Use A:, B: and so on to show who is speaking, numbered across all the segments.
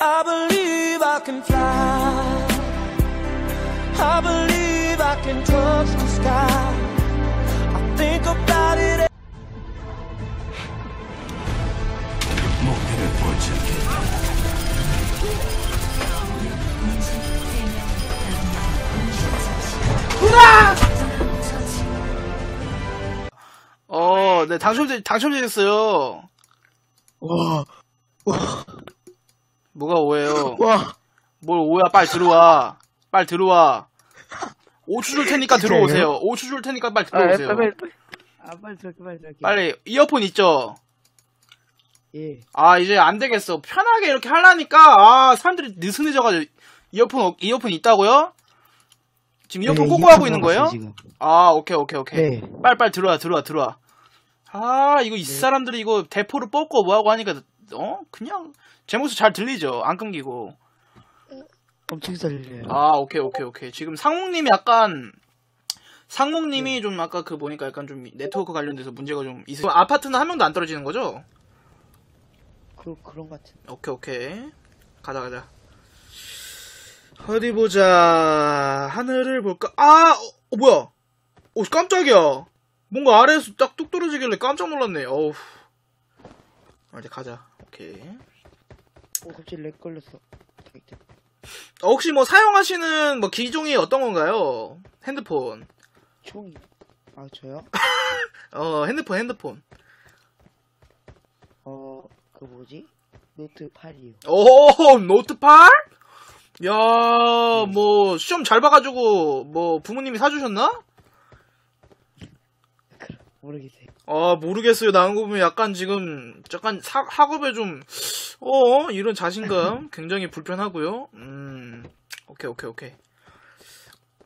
A: I believe I can fly. I believe I can touch the sky. I think about it.
B: 목표를 포착해
C: 어, 네, 당첨, 당첨되셨어요.
D: 와,
C: 뭐가 오해요?
D: 와.
C: 뭘 오야, 빨리 들어와. 빨리 들어와. 5초 줄 테니까? 들어오세요. 5초 줄 테니까 빨리
D: 아,
C: 들어오세요.
D: 빨리, 빨리. 아, 빨리 들어갈게, 빨리.
C: 빨리, 이어폰 있죠?
D: 예.
C: 아, 이제 안 되겠어. 편하게 이렇게 하려니까, 아, 사람들이 느슨해져가지고, 이어폰, 어- 이어폰 있다고요? 지금 이어폰
D: 네,
C: 꽂고 하고 있는 거예요?
D: 지금.
C: 아, 오케이, 오케이, 오케이.
D: 네.
C: 빨리빨리 들어와, 들어와, 들어와. 아, 이거 이 사람들이 이거 대포를 뽑고 뭐하고 하니까, 어? 그냥, 제 모습 잘 들리죠? 안 끊기고.
D: 엄청 살려요.
C: 아, 오케이, 오케이, 오케이. 지금 상목님이 약간, 상목님이 좀 아까 그 보니까 약간 좀 네트워크 관련돼서 문제가 좀 있어요. 아파트는 한 명도 안 떨어지는 거죠?
D: 그, 그런 것 같은.
C: 오케이, 오케이. 가자, 가자. 어디 보자. 하늘을 볼까? 아! 어, 어, 뭐야? 오, 깜짝이야. 뭔가 아래에서 딱 뚝 떨어지길래 깜짝 놀랐네. 어우. 아, 이제 가자. 오케이.
D: 오, 갑자기 렉 걸렸어.
C: 어, 혹시 뭐 사용하시는 뭐 기종이 어떤 건가요? 핸드폰.
D: 총이. 아, 저요?
C: 어, 핸드폰, 핸드폰.
D: 어, 그 뭐지? 노트 8이요.
C: 오, 노트 8? 야, 뭐, 시험 잘 봐가지고, 뭐, 부모님이 사주셨나?
D: 모르겠어요.
C: 아, 모르겠어요. 나온 거 보면 약간 지금, 약간 사, 학업에 좀, 어, 이런 자신감 굉장히 불편하고요. 음, 오케이, 오케이, 오케이.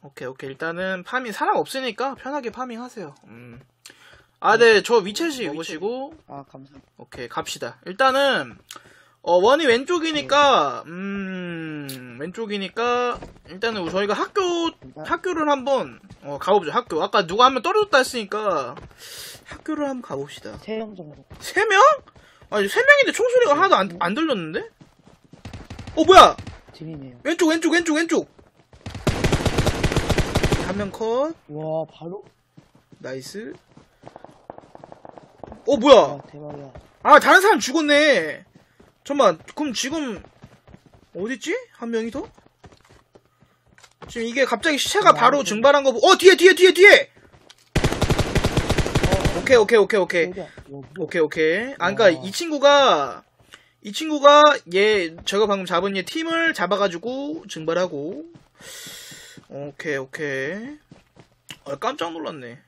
C: 오케이, 오케이. 일단은 파밍, 사람 없으니까 편하게 파밍 하세요. 음. 아, 네, 저 위챗이 이거시고,
D: 아, 감사합니다.
C: 오케이, 갑시다. 일단은, 어, 원이 왼쪽이니까, 음, 왼쪽이니까, 일단은 저희가 학교, 학교를 한번, 어, 가보죠, 학교. 아까 누가 한 명 떨어졌다 했으니까, 학교를 한번 가봅시다.
D: 세형 정도.
C: 세 명? 아니, 세 명인데 총소리가 하나도 안, 안 들렸는데? 어, 뭐야!
D: 재밌네요.
C: 왼쪽, 왼쪽, 왼쪽, 왼쪽! 한 명 컷,
D: 와, 바로?
C: 나이스. 어, 뭐야!
D: 와, 대박이야.
C: 아, 다른 사람 죽었네. 잠깐만, 그럼 지금, 어딨지? 한 명이 더? 지금 이게 갑자기 시체가 바로 증발한 거 보, 어, 뒤에, 뒤에, 뒤에, 뒤에! 오케이, 오케이, 오케이, 오케이. 오케이, 오케이. 아, 그니까 이 친구가, 이 친구가 얘, 제가 방금 잡은 얘 팀을 잡아가지고 증발하고, 오케이, 오케이. 아, 깜짝 놀랐네.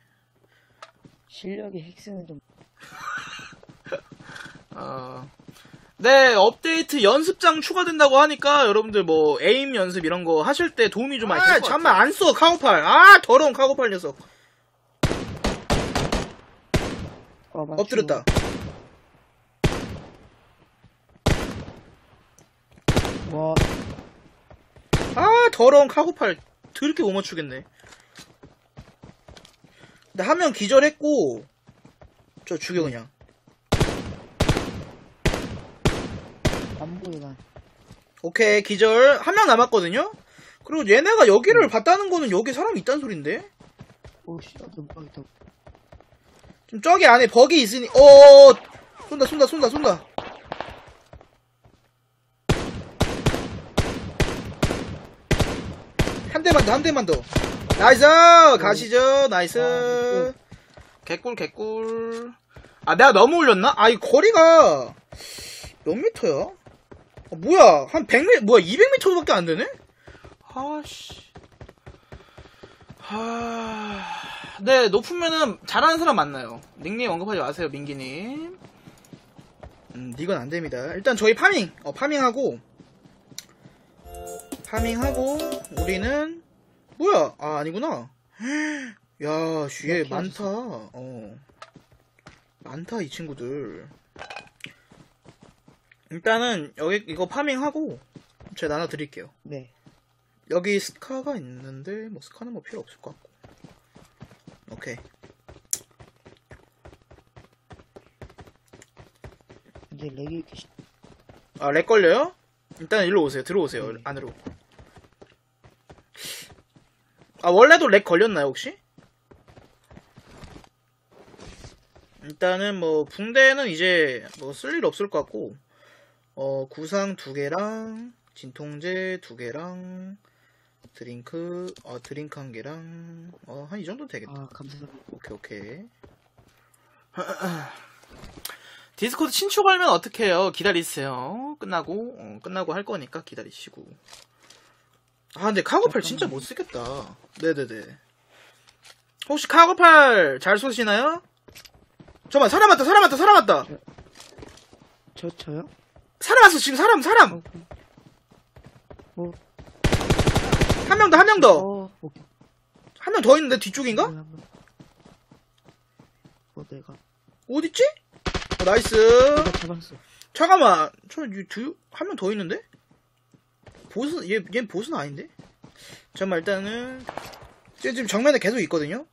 D: 실력의 핵심은 좀.
C: 아, 네, 업데이트 연습장 추가된다고 하니까 여러분들 뭐 에임 연습 이런 거 하실 때 도움이 좀 많이 될것 같아요. 잠만 안 써, 카고팔. 아, 더러운 카고팔 녀석.
D: 아, 맞추고.
C: 엎드렸다.
D: 와,
C: 아, 더러운 카고팔. 더럽게 못 맞추겠네. 근데 한 명 기절했고, 저 죽여, 그냥.
D: 안 보여, 난.
C: 오케이, 기절. 한 명 남았거든요? 그리고 얘네가 여기를 봤다는 거는 여기 사람이 있다는 소린데?
D: 오, 씨, 나도 못 가겠다.
C: 좀 저기 안에 버기 있으니, 어, 쏜다, 쏜다, 쏜다, 쏜다. 한 대만 더, 한 대만 더. 나이스! 가시죠, 나이스. 개꿀, 개꿀. 아, 내가 너무 올렸나? 아, 이 거리가 몇 미터야? 어, 뭐야, 한 100m, 뭐야, 200m밖에 안 되네? 아씨. 하... 네, 높으면은 잘하는 사람 만나요. 닉네임 언급하지 마세요, 민기님. 음, 이건 안 됩니다. 일단 저희 파밍, 어, 파밍하고, 파밍하고, 우리는, 뭐야, 아, 아니구나. 야,
D: 이렇게
C: 많다. 어. 많다, 이 친구들. 일단은, 여기, 이거 파밍하고, 제가 나눠 드릴게요.
D: 네.
C: 여기 스카가 있는데 뭐 스카는 뭐 필요 없을 것 같고 오케이
D: 이제 렉이 이렇게 시-
C: 아 렉 걸려요? 일단 일로 오세요. 들어오세요. 안으로. 아 원래도 렉 걸렸나요 혹시? 일단은 뭐 붕대는 이제 뭐 쓸 일 없을 것 같고 어 구상 두 개랑 진통제 두 개랑 드링크 어 드링크 한 개랑 어 한 이 정도 되겠다.
D: 아 감사합니다.
C: 오케이 오케이. 디스코드 걸면 어떡해요? 기다리세요. 끝나고 어, 끝나고 할 거니까 기다리시고. 아 근데 카고팔 진짜 못 쓰겠다. 네네네. 혹시 카고팔 잘 쏘시나요? 잠깐만 사람 왔다 사람 왔다 사람 왔다
D: 저 저요?
C: 사람 왔어 지금 사람 사람
D: 어, 뭐?
C: 한명더한 명 더
D: 어, 오케이.
C: 한명더 있는데 뒤쪽인가?
D: 뭐야, 뭐야. 어 내가
C: 어딨지? 어, 나이스
D: 내가 잡았어.
C: 잠깐만, 저두한 명 더 있는데? 보스 얘얘 보스는 아닌데? 잠깐만 일단은 쟤 지금 정면에 계속 있거든요.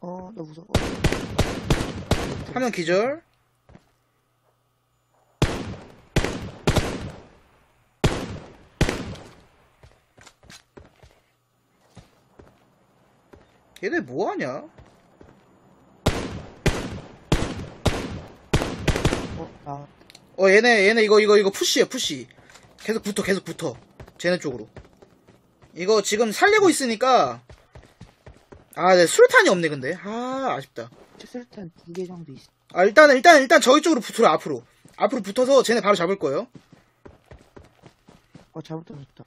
D: 어 나 무서워.
C: 한 명 기절. 얘네 뭐 하냐?
D: 어나
C: 어 얘네 얘네 이거 이거 이거 푸시야 푸시. 계속 붙어 계속 붙어. 쟤네 쪽으로. 이거 지금 살리고 있으니까. 아 네 수류탄이 없네 근데. 아 아쉽다.
D: 술탄 두 개 정도 있어.
C: 아 일단 일단 일단 저희 쪽으로 붙으라 앞으로. 앞으로 붙어서 쟤네 바로 잡을 거예요.
D: 어 잘못 떨어졌다.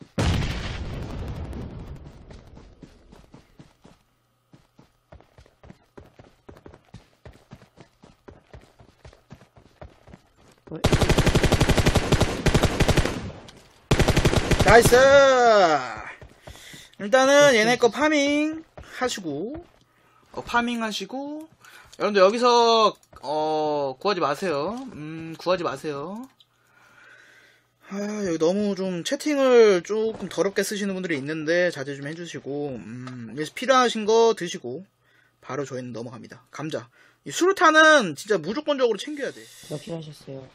C: 나이스! 일단은 얘네 거 파밍 하시고. 어, 파밍 하시고. 여러분들 여기서 어 구하지 마세요. 음 구하지 마세요. 아 여기 너무 좀 채팅을 조금 더럽게 쓰시는 분들이 있는데 자제 좀 해주시고 음 그래서 필요하신 거 드시고 바로 저희는 넘어갑니다. 감자. 이 수류탄은 진짜 무조건적으로 챙겨야 돼.
D: 저몇킬 하셨어요?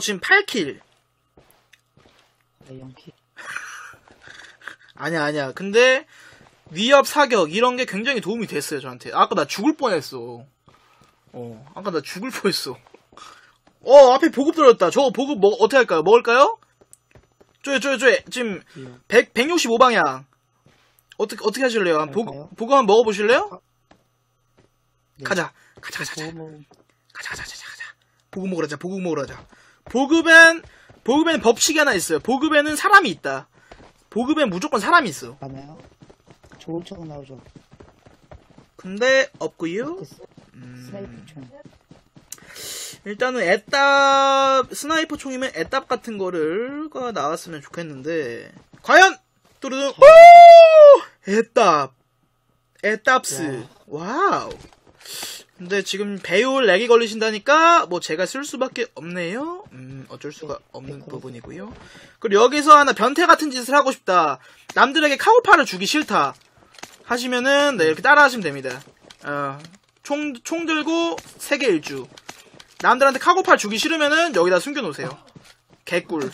C: 지금 8킬
D: 나 0킬.
C: 아니야, 아니야. 근데, 위협, 사격, 이런 게 굉장히 도움이 됐어요, 저한테. 아까 나 죽을 뻔했어. 어, 아까 나 죽을 뻔했어. 어, 앞에 보급 들었다. 저거 보급 뭐, 어떻게 할까요? 먹을까요? 쪼여, 쪼여, 쪼여. 지금, 100, 165 방향. 어떻게, 어떻게 하실래요? 한 보급? 보급 한번 먹어 보실래요?
D: 네.
C: 가자. 가자, 가자, 가자.
D: 보모
C: 가자, 가자, 가자, 가자. 보급 먹으러 가자, 보급 먹으러 가자. 보급엔, 보급에는 법칙이 하나 있어요. 보급에는 사람이 있다. 보급엔 무조건 사람이 있어.
D: 맞나요? 좋은 척은 나오죠.
C: 근데 없고요.
D: 스나이퍼 총.
C: 일단은 애답 스나이퍼 총이면 애답 같은 거를 가 나왔으면 좋겠는데 과연 뚜루둥 오 애답 애답스 와우 근데 지금 배울 렉이 걸리신다니까 뭐 제가 쓸 수밖에 없네요. 음 어쩔 수가 없는 부분이고요. 그리고 여기서 하나 변태 같은 짓을 하고 싶다. 남들에게 카우파를 주기 싫다 하시면은 네 이렇게 따라 하시면 됩니다. 어 총 총 들고 세계 일주. 남들한테 카고팔 주기 싫으면은 여기다 숨겨놓으세요. 개꿀.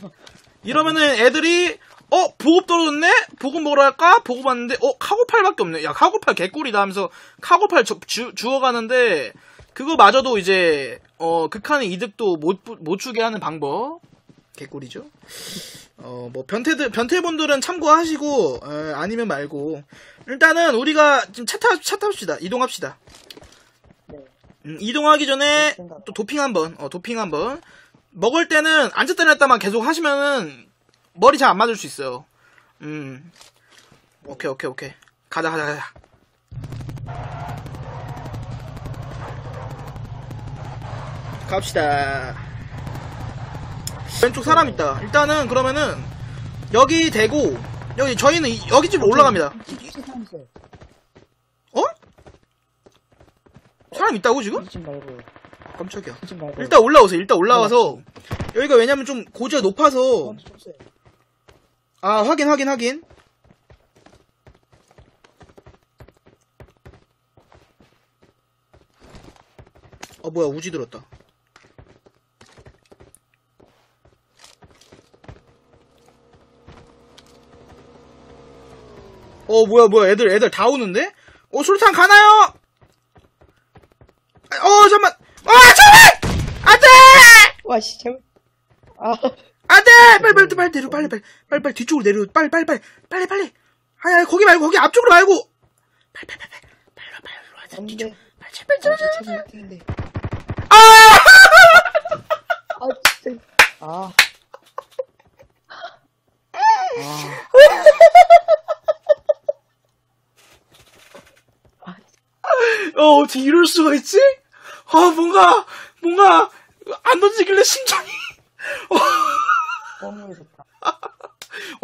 C: 이러면은 애들이 어 보급 떨어졌네? 보급 먹으러 갈까? 보급 왔는데 어 카고팔밖에 없네. 야 카고팔 개꿀이다 하면서 카고팔 주, 주, 주워가는데 그거 마저도 이제 어 극한의 이득도 못, 부- 못 주게 하는 방법. 개꿀이죠. 어 뭐 변태들 변태분들은 참고하시고 어, 아니면 말고 일단은 우리가 지금 차타 차 탑시다. 이동합시다. 음, 이동하기 전에 또 도핑 한번, 어, 도핑 한번. 먹을 때는 앉았다 일었다만 계속 하시면은 머리 잘 안 맞을 수 있어요. 음. 오케이, 오케이, 오케이. 가자, 가자, 가자. 갑시다. 왼쪽 사람 있다. 일단은 그러면은 여기 대고 여기 저희는 이- 여기 집 올라갑니다.
D: 사람 있어요.
C: 어? 사람 있다고 지금?
D: 이집 말고.
C: 깜짝이야.
D: 말고.
C: 일단 올라오세요. 일단 올라와서 여기가 왜냐면 좀 고지가 높아서 아 확인 확인 확인 어 뭐야 우지 들었다 어 뭐야 뭐야 애들 애들 다 오는데? 어 술탄 가나요? 어 잠만 어, 아 잠만 안돼!
D: 와씨 잠만 아
C: 안 돼! 빨리, 빨리, 빨리 내려, 빨리, 빨리, 빨리, 빨리, 뒤쪽으로 내려, 빨리, 빨리, 빨리, 빨리, 빨리. 아니, 아니, 거기 말고, 거기 앞쪽으로 말고! 빨리, 빨리, 빨리, 빨리, 빨리, 빨리, 빨리,
D: 안
C: 뒤쪽.
D: 돼.
C: 빨리, 제발,
D: 아,
C: 제발,
D: 진짜
C: 제발.
D: 못했는데.
C: 아!
D: 아, 진짜. 아. 아. 아,
C: 어, 어떻게 이럴 수가 있지? 아, 뭔가, 뭔가, 안 던지길래 심장이.
D: 너무 무섭다.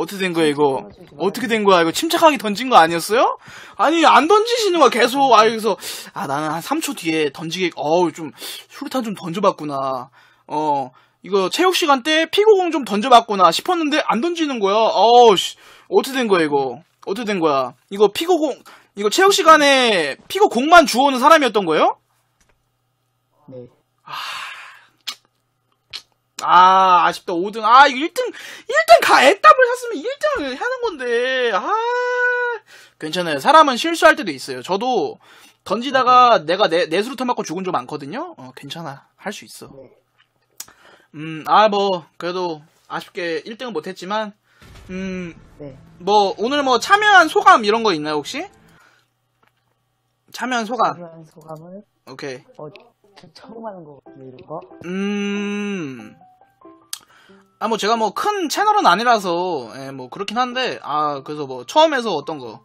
C: 어떻게 된 거야, 이거? 어떻게 된 거야? 이거 침착하게 던진 거 아니었어요? 아니, 안 던지시는 거야, 계속. 아, 그래서, 아, 나는 한 3초 뒤에 던지게, 어우, 좀, 수류탄 좀 던져봤구나. 어, 이거 체육 시간 때 피고공 좀 던져봤구나 싶었는데, 안 던지는 거야. 어우, 씨. 어떻게 된 거야, 이거? 어떻게 된 거야? 이거 피고공, 이거 체육 시간에 피고공만 주워오는 사람이었던 거예요?
D: 네.
C: 아, 아쉽다. 5등. 아, 이거 1등, 1등 가, 애답을 샀으면 1등을 하는 건데. 아, 괜찮아요. 사람은 실수할 때도 있어요. 저도 던지다가 내가 내, 내 수류탄 맞고 죽은 적 많거든요. 어, 괜찮아. 할 수 있어.
D: 네.
C: 음, 아, 뭐, 그래도 아쉽게 1등은 못했지만, 음,
D: 네.
C: 뭐, 오늘 뭐 참여한 소감 이런 거 있나요, 혹시? 참여한 소감.
D: 그런 소감을,
C: 오케이.
D: 어, 저 처음 하는 거거든요, 이런 거.
C: 음. 아, 뭐, 제가 뭐, 큰 채널은 아니라서, 예, 뭐, 그렇긴 한데, 아, 그래서 뭐, 처음에서 어떤 거.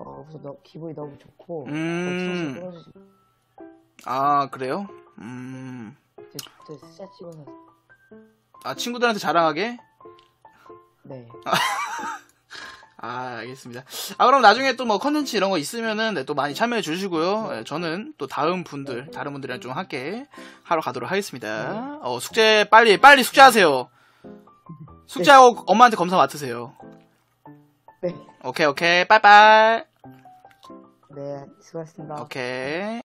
D: 어, 그래서 너, 기분이 너무 좋고.
C: 음.
D: 어, 끊어주지.
C: 아, 그래요? 음.
D: 저, 저 진짜 찍어서.
C: 아, 친구들한테 자랑하게?
D: 네.
C: 아, 알겠습니다. 아, 그럼 나중에 또 뭐, 컨텐츠 이런 거 있으면은, 네, 또 많이 참여해 주시고요. 예, 저는 또 다음 분들, 다른 분들이랑 좀 함께 하러 가도록 하겠습니다. 어, 숙제, 빨리, 빨리 숙제하세요. 숙제하고 엄마한테 검사 맡으세요.
D: 네.
C: 오케이, 오케이. 빠이빠이.
D: 네, 수고하셨습니다.
C: 오케이.